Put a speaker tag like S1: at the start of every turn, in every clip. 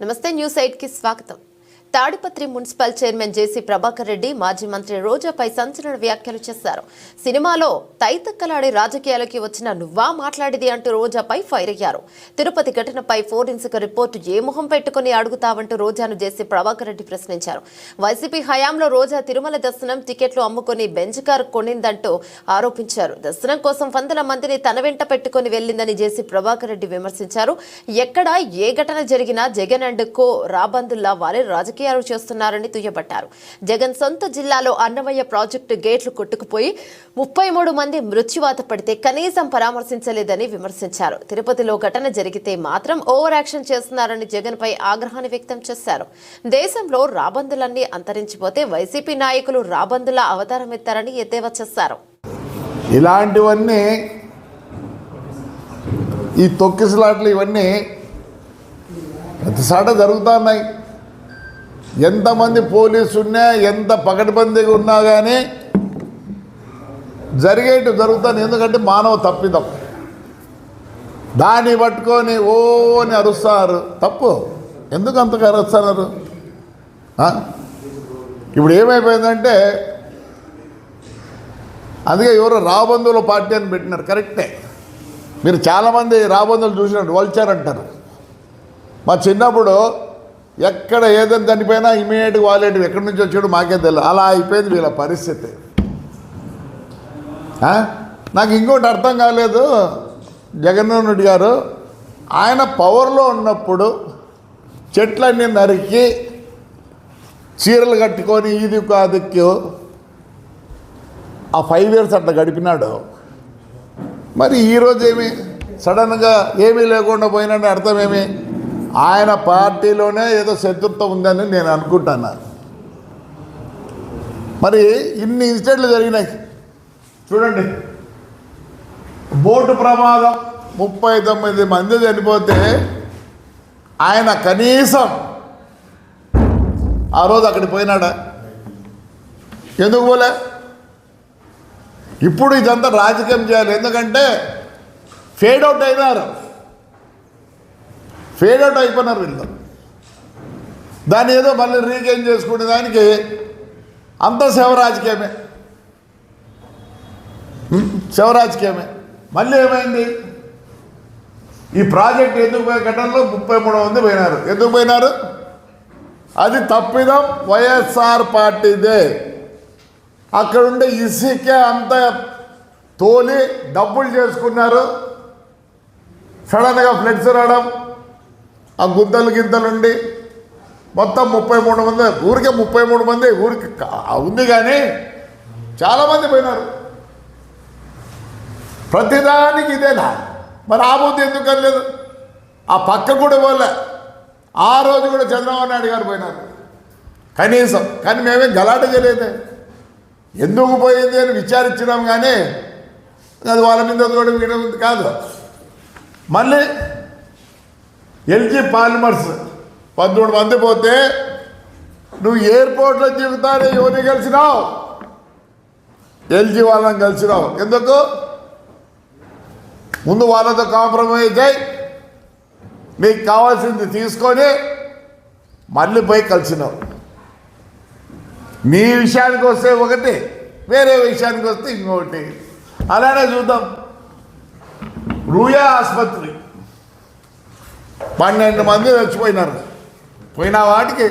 S1: నమస్తే న్యూస్ ఎయిట్కి స్వాగతం. Tadipatri municipal chairman JC Prabhakar Reddy మాజీ మంత్రి రోజాపై సంచలన వ్యాఖ్యలు చేశారు. సినిమాలో తైతక్కలాడి రాజకీయాలకి వచ్చిన నువ్వా మాట్లాడిది అంటూ రోజాపై ఫైర్ అయ్యారు. తిరుపతి ఘటనపై ఫోరెన్సిక్ రిపోర్టు ఏ మొహం పెట్టుకుని అడుగుతావంటూ రోజాను జేసీ ప్రభాకర్ రెడ్డి ప్రశ్నించారు. వైసీపీ హయాంలో రోజా తిరుమల దర్శనం టికెట్లు అమ్ముకొని బెంచ్ కారు కొనిందంటూ ఆరోపించారు. దర్శనం కోసం వందల మందిని తన వెంట పెట్టుకుని వెళ్ళిందని జేసీ ప్రభాకర్ రెడ్డి విమర్శించారు. ఎక్కడ ఏ ఘటన జరిగినా జగన్ అండ్ కో రాబందుల్లా వారే కేసీఆర్ చేస్తున్నారని దుయ్యబట్టారు. జగన్ సొంత జిల్లాలో అన్నమయ్య ప్రాజెక్టు గేట్లు కొట్టుకుపోయి ముప్పై మూడు మంది మృత్యువాత పడితే కనీసం పరామర్శించలేదని విమర్శించారు. తిరుపతిలో ఘటన జరిగితే మాత్రం ఓవర్ యాక్షన్ చేస్తున్నారని జగన్ పై ఆగ్రహాన్ని వ్యక్తం చేశారు. దేశంలో రాబందులన్నీ అంతరించిపోతే వైసీపీ నాయకులు రాబందుల అవతారం ఎత్తారని ఎద్దేవా చేశారు.
S2: ఇలాంటివన్నీ ఈ తొక్కిసలాట్లు ఇవన్నీ ప్రతిసాట జరుగుతున్నాయి. ఎంతమంది పోలీసు ఉన్నా ఎంత పకడ్బందీగా ఉన్నా కానీ జరిగేటు జరుగుతాను. ఎందుకంటే మానవ తప్పిదం. దాన్ని పట్టుకొని ఓ అని అరుస్తారు. తప్పు. ఎందుకు అంతగా అరుస్తున్నారు? ఇప్పుడు ఏమైపోయిందంటే అందుకే ఎవరు రాబందుల పార్టీ అని పెట్టినారు. కరెక్టే. మీరు చాలామంది రాబందులు చూసినట్టు వల్చారంటారు మా చిన్నప్పుడు ఎక్కడ ఏదైనా చనిపోయినా ఇమీడియట్గా వాళ్ళేటి ఎక్కడి నుంచి వచ్చాడు మాకే తెలియదు అలా అయిపోయింది వీళ్ళ పరిస్థితి. నాకు ఇంకోటి అర్థం కాలేదు. జగన్మోహన్ రెడ్డి గారు ఆయన పవర్లో ఉన్నప్పుడు చెట్లన్నీ నరికి చీరలు కట్టుకొని ఇది కాదుక్కు ఆ ఫైవ్ ఇయర్స్ అట్లా గడిపినాడు. మరి ఈరోజు ఏమి సడన్గా ఏమీ లేకుండా పోయినట్టు అర్థమేమి ఆయన పార్టీలోనే ఏదో శత్రుత్వం ఉందని నేను అనుకుంటాను. మరి ఇన్ని ఇన్సిడెంట్లు జరిగినాయి. చూడండి. బోటు ప్రమాదం ముప్పై తొమ్మిది మంది చనిపోతే ఆయన కనీసం ఆ రోజు అక్కడికి పోయినాడా? ఎందుకు పోలే? ఇప్పుడు ఇదంతా రాజకీయం చేయాలి. ఎందుకంటే ఫేడ్ అవుట్ అయినారు. ఫేడ్ అవుట్ అయిపోయినారు వీళ్ళు. దాన్ని ఏదో మళ్ళీ రీగెయిన్ చేసుకునే దానికి అంత శివరాజకీయమే శివరాజకీయమే మళ్ళీ ఏమైంది? ఈ ప్రాజెక్ట్ ఎందుకు పోయే ఘటనలో ముప్పై మూడు మంది పోయినారు. ఎందుకు పోయినారు? అది తప్పిదం వైఎస్ఆర్ పార్టీదే. అక్కడుండే ఇసుక అంత తోలి డబ్బులు చేసుకున్నారు. సడన్గా ఫ్లెక్స్ రావడం ఆ గుద్దలు గిద్దలుండి మొత్తం ముప్పై మూడు మంది ఊరికే ముప్పై మూడు మంది ఊరికి ఉంది కానీ చాలామంది పోయినారు. ప్రతిదానికి ఇదేనా మరి ఆ బుద్ధి ఎందుకు అనలేదు ఆ పక్క కూడా పోలే ఆ రోజు కూడా చంద్రబాబు నాయుడు గారు పోయినారు. కనీసం కానీ మేమేం గలాట చేయలేదే. ఎందుకు పోయింది అని విచారించినాం కానీ అది వాళ్ళ మీద కూడా వీడ కాదు. మళ్ళీ ఎల్జీ పాలిమర్స్ పదమూడు మంది పోతే నువ్వు ఎయిర్పోర్ట్లో చెబుతానే ఎవరిని కలిసినావు? ఎల్జీ వాళ్ళని కలిసినావు. ఎందుకు? ముందు వాళ్ళతో కాంప్రమైజ్ అయ్యి నీకు కావాల్సింది తీసుకొని మళ్ళీ పోయి కలిసినావు. నీ విషయానికి వస్తే ఒకటి వేరే విషయానికి వస్తే ఇంకొకటి అలానే చూద్దాం. రూయా ఆసుపత్రి. పన్నెండు మంది చచ్చిపోయినారు పోయిన వాటికి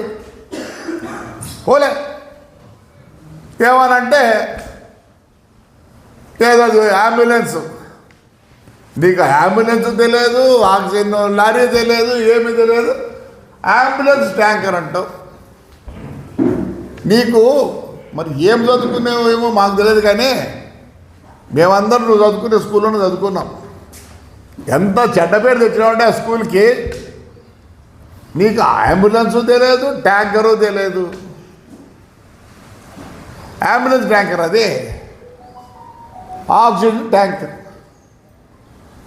S2: పోలే. ఏమనంటే ఏదో అంబులెన్స్. నీకు అంబులెన్స్ తెలియదు ఆక్సిజన్ లారీ తెలియదు ఏమీ తెలియదు అంబులెన్స్ ట్యాంకర్ అంటావు. నీకు మరి ఏం చదువుకునేవో ఏమో మాకు తెలియదు కానీ మేమందరం నువ్వు చదువుకునే స్కూల్లోనే చదువుకున్నాం. ఎంత చెడ్డ పేరు తెచ్చినావంటే ఆ స్కూల్కి నీకు అంబులెన్స్ తెలియదు ట్యాంకరు తెలియదు. అంబులెన్స్ ట్యాంకర్ అది. ఆక్సిజన్ ట్యాంకర్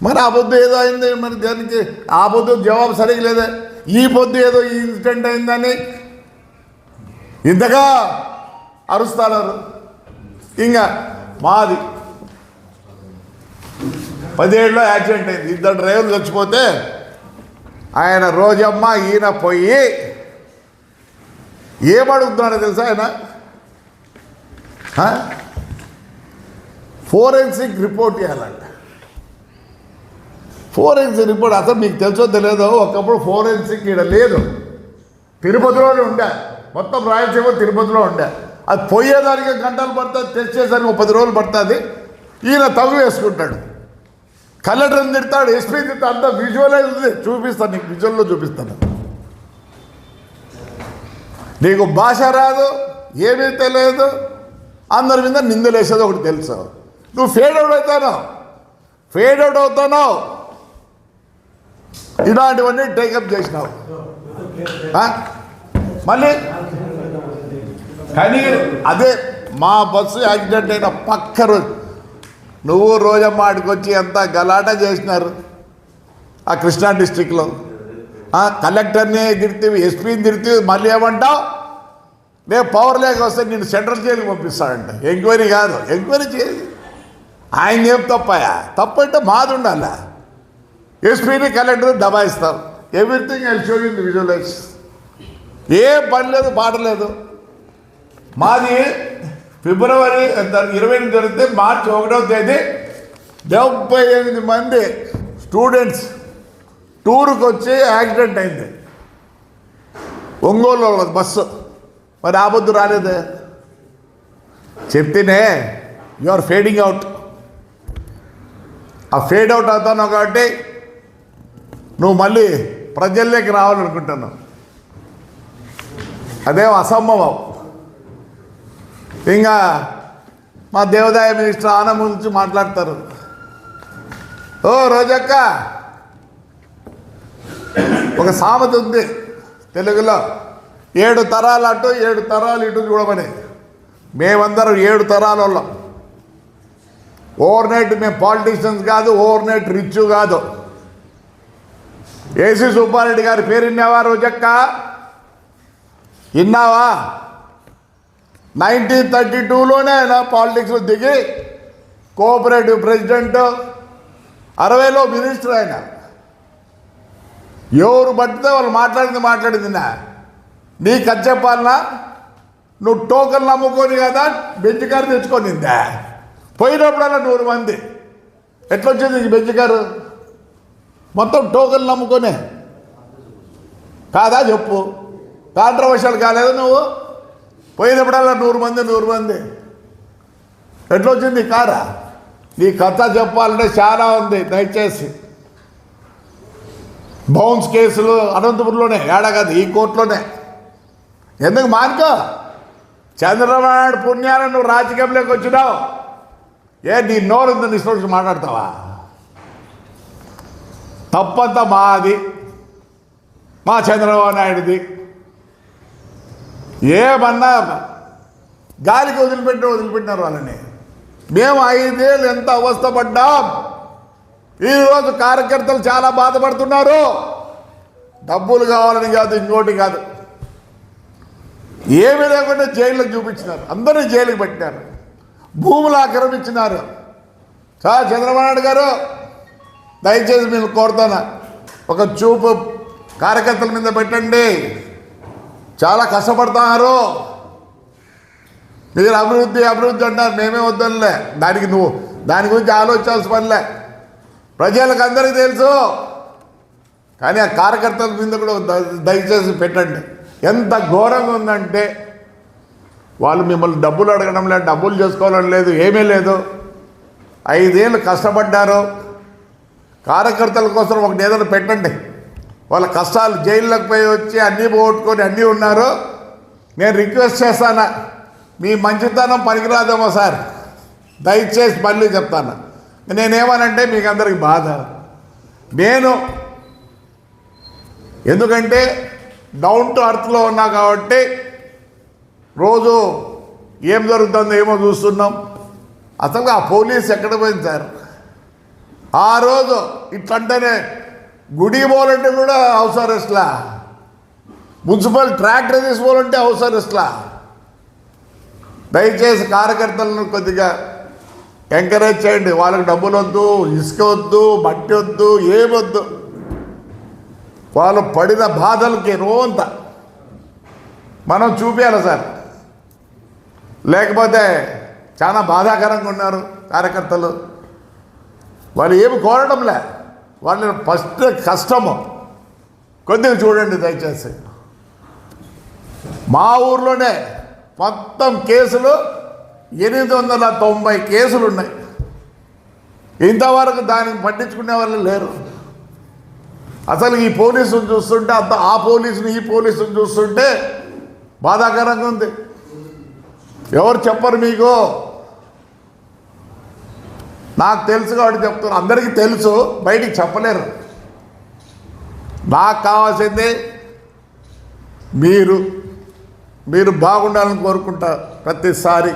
S2: మరి ఆ పొద్దు ఏదో అయింది మరి దానికి ఆ పొద్దు జవాబు సరిగ్గా లేదా? ఈ పొద్దు ఏదో ఈ ఇన్సిడెంట్ అయిందని. ఇంతగా అరుస్తున్నారు. ఇంకా మాది పదిహేడులో యాక్సిడెంట్ అయింది. ఇద్దరు డ్రైవర్లు చచ్చిపోతే ఆయన రోజమ్మ ఈయన పోయి ఏమడుగుతున్నాడో తెలుసా ఆయన? ఫోరెన్సిక్ రిపోర్ట్ ఇవ్వాలంట ఫోరెన్సిక్ రిపోర్ట్ అసలు మీకు తెలుసో తెలియదో ఒకప్పుడు ఫోరెన్సిక్ ఇక్కడ లేదు. తిరుపతిలోనే ఉండే. మొత్తం రాయలసీమ తిరుపతిలో ఉండే. అది పోయేదానికి గంటలు పడుతుంది తెచ్చేసరికి ఒక పది రోజులు పడుతుంది. ఈయన తగు వేసుకుంటాడు. కలెక్టర్ని తిడతాడు ఎస్పీ తిడతా అంతా విజువలైజ్ ఉంది. చూపిస్తాను నీకు విజువల్లో చూపిస్తాను. నీకు భాష రాదు ఏమీ తెలియదు అందరి మీద నిందలేసేది ఒకటి తెలుసు. నువ్వు ఫేడ్ అవుట్ అవుతాను ఫేడ్ అవుట్ అవుతాను ఇలాంటివన్నీ టేకప్ చేసినావు. మళ్ళీ? కానీ అదే మా బస్సు యాక్సిడెంట్ అయిన పక్క రోజు. నువ్వు రోజమ్మ ఆడికొచ్చి ఎంత గలాట చేసినారు? ఆ కృష్ణా డిస్టిక్లో కలెక్టర్ని తిడితే ఎస్పీని తిడితే మళ్ళీ ఏమంటావు? నేను పవర్ లేక వస్తే నేను సెంట్రల్ జైలుకి పంపిస్తాడంట. ఎంక్వైరీ కాదు. ఎంక్వైరీ చేయాలి ఆయన ఏం తప్పయా? తప్పంటే మాది ఉండాలా. ఎస్పీని collector దబాయిస్తారు everything I show in visualise. ఏ పని లేదు పాట లేదు. మాది ఫిబ్రవరి ఇరవై ఎనిమిది జరిగితే మార్చి ఒకటో తేదీ డెబ్బై ఎనిమిది మంది స్టూడెంట్స్ టూర్కి వచ్చి యాక్సిడెంట్ అయింది. ఒంగోలు బస్సు. మరి ఆపద్దు రాలేదు? రాలేదే చెప్తేనే యు ఆర్ ఫేడింగ్ అవుట్ ఆ ఫేడ్ అవుట్ అవుతాను కాబట్టి నువ్వు మళ్ళీ ప్రజల్లోకి రావాలనుకుంటున్నావు. అదేం అసంభవం. ఇంకా మా దేవాదాయ మినిస్టర్ ఆనంద్ నుంచి మాట్లాడతారు. ఓ రోజక్క ఒక సామెత ఉంది తెలుగులో ఏడు తరాలు అటు ఏడు తరాలు ఇటు చూడమని. మేమందరం ఏడు తరాల వాళ్ళం. ఓవర్ నైట్ మేము పాలిటీషియన్స్ కాదు ఓవర్ నైట్ రిచ్ కాదు. ఏసీ సుబ్బారెడ్డి గారి పేరు విన్నావా రోజక్క? విన్నావా? నైన్టీన్ థర్టీ టూలోనే ఆయన పాలిటిక్స్లో దిగి కోఆపరేటివ్ ప్రెసిడెంట్ అరవైలో మినిస్టర్ ఆయన ఎవరు పట్టితే వాళ్ళు మాట్లాడింది మాట్లాడింది నా. నీకు అది చెప్పాలనా? నువ్వు టోకన్ నమ్ముకొని కదా బెంచ్ కారు తెచ్చుకొనిందా పోయినప్పుడల్లా నూరు మంది. ఎట్లా వచ్చింది నీకు బెంచ్ కారు? మొత్తం టోకన్ నమ్ముకొనే. కాదా చెప్పు. కాంట్రవర్షియల్ కాలేదు నువ్వు? పోయినప్పుడల్లా నూరు మంది నూరు మంది. ఎట్లా వచ్చింది ఈ కారా? నీ కథ చెప్పాలంటే చాలా ఉంది. దయచేసి. బౌన్స్ కేసులు అనంతపురంలోనే ఏడా కాదు ఈ కోర్టులోనే. ఎందుకు మానుకో? చంద్రబాబు నాయుడు పుణ్యాలను నువ్వు రాజకీయంలోకి వచ్చినావు. ఏ నీ నోరు ఉందని ఇష్టం మాట్లాడతావా? తప్పంతా మాది. మా చంద్రబాబు నాయుడుది. ఏమన్నా గాలికి వదిలిపెట్టి వదిలిపెట్టినారు వాళ్ళని. మేము ఐదేళ్ళు ఎంత అవస్థపడ్డాం ఈరోజు కార్యకర్తలు చాలా బాధపడుతున్నారు. డబ్బులు కావాలని కాదు ఇంకోటి కాదు. ఏమీ లేకుండా జైలుకి చూపించినారు. అందరినీ జైలుకి పెట్టినారు. భూములు ఆక్రమించినారు. సార్ చంద్రబాబు నాయుడు గారు దయచేసి మేము కోరుతాను ఒక చూపు కార్యకర్తల మీద పెట్టండి. చాలా కష్టపడుతున్నారు మీరు అభివృద్ధి అభివృద్ధి అంటారు మేమే వద్దనులే. దానికి నువ్వు దాని గురించి ఆలోచించాల్సిన పనిలే ప్రజలకు అందరికీ తెలుసు. కానీ ఆ కార్యకర్తల మీద కూడా దయచేసి పెట్టండి. ఎంత ఘోరంగా ఉందంటే వాళ్ళు మిమ్మల్ని డబ్బులు అడగడం లేదు డబ్బులు చేసుకోవాలని లేదు ఏమీ లేదు. ఐదేళ్ళు కష్టపడ్డారు. కార్యకర్తల కోసం ఒకటి ఏదైనా పెట్టండి. వాళ్ళ కష్టాలు జైల్లోకి పోయి వచ్చి అన్నీ పోగొట్టుకొని అన్నీ ఉన్నారు నేను రిక్వెస్ట్ చేస్తాను? మీ మంచితనం పనికిరాదేమో సార్. దయచేసి మళ్ళీ చెప్తాను. నేనేమనంటే మీకు అందరికి బాధ. నేను ఎందుకంటే డౌన్ టు అర్త్లో ఉన్నా కాబట్టి రోజు ఏం జరుగుతుందో ఏమో చూస్తున్నాం. అసలు ఆ పోలీస్ ఎక్కడ పోయింది సార్? ఆ రోజు ఇట్లంటేనే గుడి పోవాలంటే కూడా హౌస్ అరెస్ట్లా మున్సిపల్ ట్రాక్టర్ తీసుకోవాలంటే హౌస్ అరెస్ట్లా దయచేసి కార్యకర్తలను కొద్దిగా ఎంకరేజ్ చేయండి. వాళ్ళకి డబ్బులు వద్దు ఇసుక వద్దు మట్టి వద్దు ఏమొద్దు వాళ్ళు పడిన బాధలకి రోంత మనం చూపించాలి సార్. లేకపోతే చాలా బాధాకరంగా ఉన్నారు కార్యకర్తలు. వాళ్ళు ఏమి కోరడంలే వాళ్ళ ఫస్ట్ కష్టము. కొద్దిగా చూడండి దయచేసి. మా ఊర్లోనే మొత్తం కేసులు ఎనిమిది వందల తొంభై కేసులు ఉన్నాయి. ఇంతవరకు దానికి పట్టించుకునే వాళ్ళు లేరు. అసలు ఈ పోలీసును చూస్తుంటే అంత ఆ పోలీసుని ఈ పోలీసుని చూస్తుంటే బాధాకరంగా ఉంది. ఎవరు చెప్పరు మీకు? నాకు తెలుసు కాబట్టి చెప్తాను అందరికీ తెలుసు బయటికి చెప్పలేరు. నాకు కావాల్సింది మీరు మీరు బాగుండాలని కోరుకుంటా ప్రతిసారి.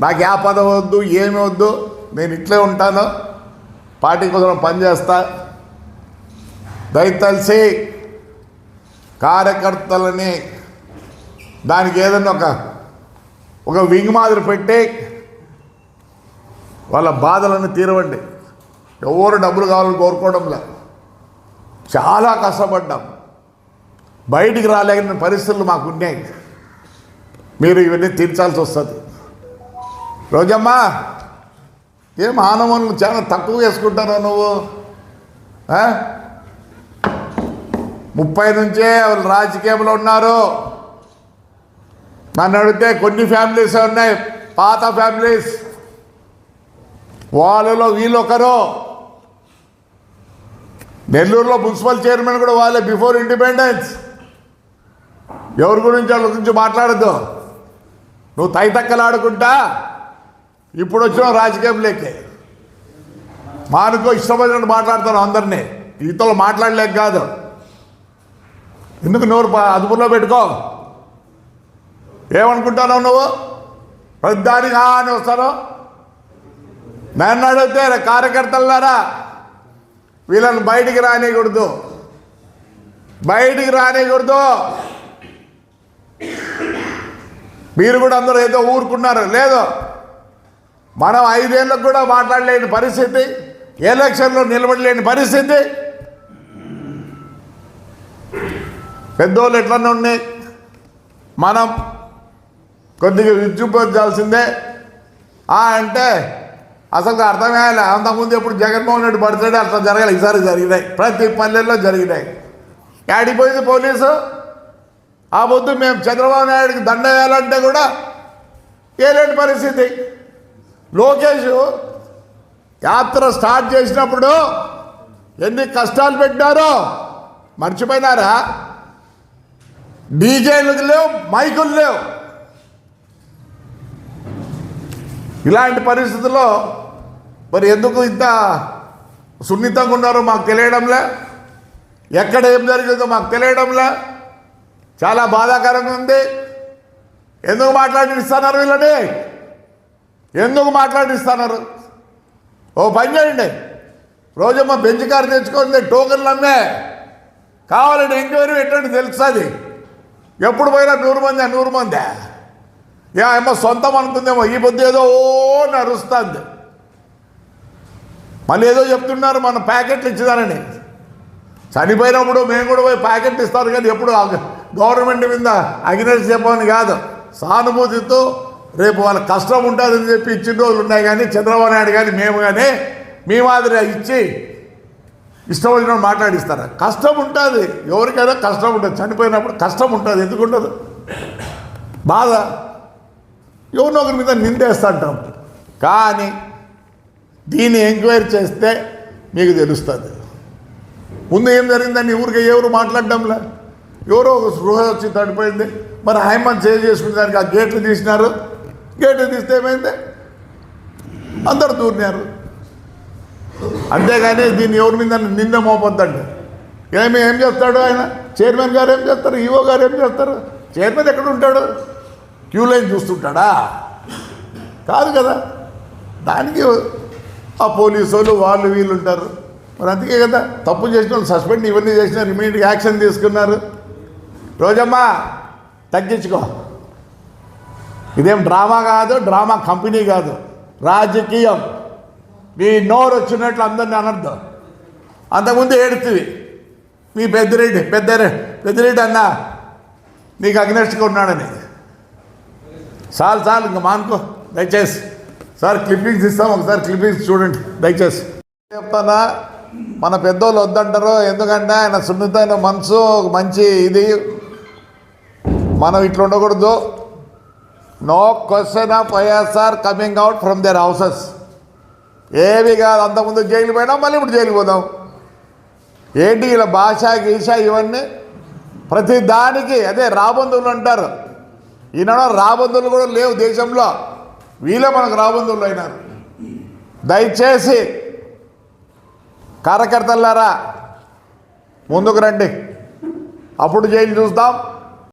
S2: నాకు ఏ పదం వద్దు ఏమి వద్దు నేను ఇట్లే ఉంటాను. పార్టీ కోసం పనిచేస్తా. దయతలిసి కార్యకర్తలని దానికి ఏదైనా ఒక ఒక వింగ్ మాదిరి పెట్టి వాళ్ళ బాధలను తీరవండి. ఎవరు డబ్బులు కావాలని కోరుకోవడంలా. చాలా కష్టపడ్డాం. బయటికి రాలేని పరిస్థితులు మాకు ఉన్నాయి. మీరు ఇవన్నీ తీర్చాల్సి వస్తుంది. రోజమ్మా ఏం ఆనవనులు చాలా తక్కువ వేసుకుంటారా నువ్వు? ముప్పై నుంచే వాళ్ళు రాజకీయంలో ఉన్నారు. నన్ను అడిగితే కొన్ని ఫ్యామిలీస్ ఉన్నాయి పాత ఫ్యామిలీస్. వాళ్ళలో వీళ్ళొకరు. నెల్లూరులో మున్సిపల్ చైర్మన్ కూడా వాళ్ళే బిఫోర్ ఇండిపెండెన్స్. ఎవరి గురించి వాళ్ళ గురించి మాట్లాడద్దు. నువ్వు తైతక్కలాడుకుంటా ఇప్పుడు వచ్చిన రాజకీయంలోకి మానుకో ఇష్టమైనట్టు మాట్లాడతాను అందరినీ. ఈతలు మాట్లాడలేక కాదు. ఎందుకు నోరు అదుపులో పెట్టుకో. ఏమనుకుంటున్నావు నువ్వు? ప్రతిదానికి అని వస్తానో? నన్ను అడిగితే కార్యకర్తలారా వీళ్ళని బయటికి రానియకూడదు. బయటికి రానియకూడదు. మీరు కూడా అందరూ ఏదో ఊరుకున్నారు. లేదు. మనం ఐదేళ్ళకు కూడా మాట్లాడలేని పరిస్థితి ఎలక్షన్లో నిలబడలేని పరిస్థితి. పెద్దోళ్ళు ఎట్లనే ఉన్నాయి మనం కొద్దిగా విద్యుపరచాల్సిందే అంటే అసలు అర్థం అర్థమయ్యాలి అంతకుముందు ఎప్పుడు జగన్మోహన్ రెడ్డి పడుతుంటే అట్లా జరగాలి ఈసారి జరిగినాయి. ప్రతి పల్లెల్లో జరిగినాయి. ఏడిపోయింది పోలీసు? ఆ పొద్దు మేము చంద్రబాబు నాయుడికి దండ వేయాలంటే కూడా ఏలేని పరిస్థితి. లోకేష్ యాత్ర స్టార్ట్ చేసినప్పుడు ఎన్ని కష్టాలు పెట్టారో మర్చిపోయినారా? డీజేలు లేవు మైకులు లేవు. ఇలాంటి పరిస్థితుల్లో మరి ఎందుకు ఇంత సున్నితంగా ఉన్నారో మాకు తెలియడంలే. ఎక్కడ ఏం జరిగిందో మాకు తెలియడంలే. చాలా బాధాకరంగా ఉంది. ఎందుకు మాట్లాడిస్తున్నారు వీళ్ళని? ఎందుకు మాట్లాడిస్తున్నారు? ఓ పని చేయండి. రోజమ్మ బెంచ్ కారు తెచ్చుకుంది టోకెన్లు అమ్మే. కావాలంటే ఎంక్వైరీ పెట్టండి తెలుస్తుంది. ఎప్పుడు పోయినా నూరు మంది నూరు మంది. ఏమో సొంతం అనుకుందేమో ఈ పొద్దు ఏదో ఓ నరుస్తుంది. మళ్ళీ ఏదో చెప్తున్నారు మన ప్యాకెట్లు ఇచ్చేదానని. చనిపోయినప్పుడు మేము కూడా పోయి ప్యాకెట్లు ఇస్తారు కానీ ఎప్పుడు గవర్నమెంట్ మీద అగ్నేసి చెప్పమని కాదు. సానుభూతితో రేపు వాళ్ళ కష్టం ఉంటుందని చెప్పి ఇచ్చిన రోజులు ఉన్నాయి కానీ చంద్రబాబు నాయుడు కానీ మేము కానీ మీ మాదిరి ఇచ్చి ఇష్టం వచ్చిన మాట్లాడిస్తారు? కష్టం ఉంటుంది. ఎవరికైనా కష్టం ఉంటుంది. చనిపోయినప్పుడు కష్టం ఉంటుంది. ఎందుకు ఉండదు? బాధ. ఎవరినొకరి మీద మీద నిందేస్తుంటాం కానీ దీన్ని ఎంక్వైరీ చేస్తే మీకు తెలుస్తుంది. ముందు ఏం జరిగిందని ఊరికి ఎవరు మాట్లాడడంలే? ఎవరో ఒక స్పృహ వచ్చి తడిపోయింది. మరి హైమన్ సేవ్ చేసుకునే దానికి ఆ గేట్లు తీసినారు. గేట్లు తీస్తే ఏమైంది? అందరు దూరినారు. అంతేగాని దీన్ని ఎవరి మీద నింద మోపొద్దండి. ఏమి ఏం చేస్తాడు ఆయన? చైర్మన్ గారు ఏం చేస్తారు? ఈవో గారు ఏం చేస్తారు? చైర్మన్ ఎక్కడ ఉంటాడు? క్యూ లైన్ చూస్తుంటాడా? కాదు కదా. దానికి ఆ పోలీసు వాళ్ళు వాళ్ళు వీళ్ళు ఉంటారు మరి అందుకే కదా తప్పు చేసిన వాళ్ళు సస్పెండ్ ఇవన్నీ చేసినారు ఇమీడియట్ యాక్షన్ తీసుకున్నారు. రోజమ్మా తగ్గించుకో. ఇదేం డ్రామా కాదు డ్రామా కంపెనీ కాదు. రాజకీయం. నీ నోరు వచ్చినట్లు అందరినీ అనర్థం అంతకుముందు ఏడుతుంది మీ పెద్దిరెడ్డి పెద్ద పెద్దిరెడ్డి అన్న నీకు అగ్నెస్ట్గా ఉన్నాడని. చాలు చాలు ఇంకా మానుకో. దయచేసి. సార్ క్లిప్పింగ్స్ ఇస్తాం. ఒకసారి క్లిప్పింగ్స్ చూడండి. దయచేసి. చెప్తానా? మన పెద్దోళ్ళు వద్దంటారు? ఎందుకంటే ఆయన సున్నితమైన మనసు ఒక మంచి ఇది. మనం ఇట్లా ఉండకూడదు. No question of YSR coming out from their houses ఏవి కాదు. అంతకుముందు జైలు పోయినా మళ్ళీ ఇప్పుడు జైలు పోదాం. ఏంటి ఇలా భాష గీష ఇవన్నీ? ప్రతి దానికి అదే రాబంధువులు అంటారు. ఈనాడు రాబంధువులు కూడా లేవు దేశంలో. వీళ్ళే మనకు రాబంధువులు అయినారు. దయచేసి కార్యకర్తలారా ముందుకు రండి. అప్పుడు జైలు చూస్తాం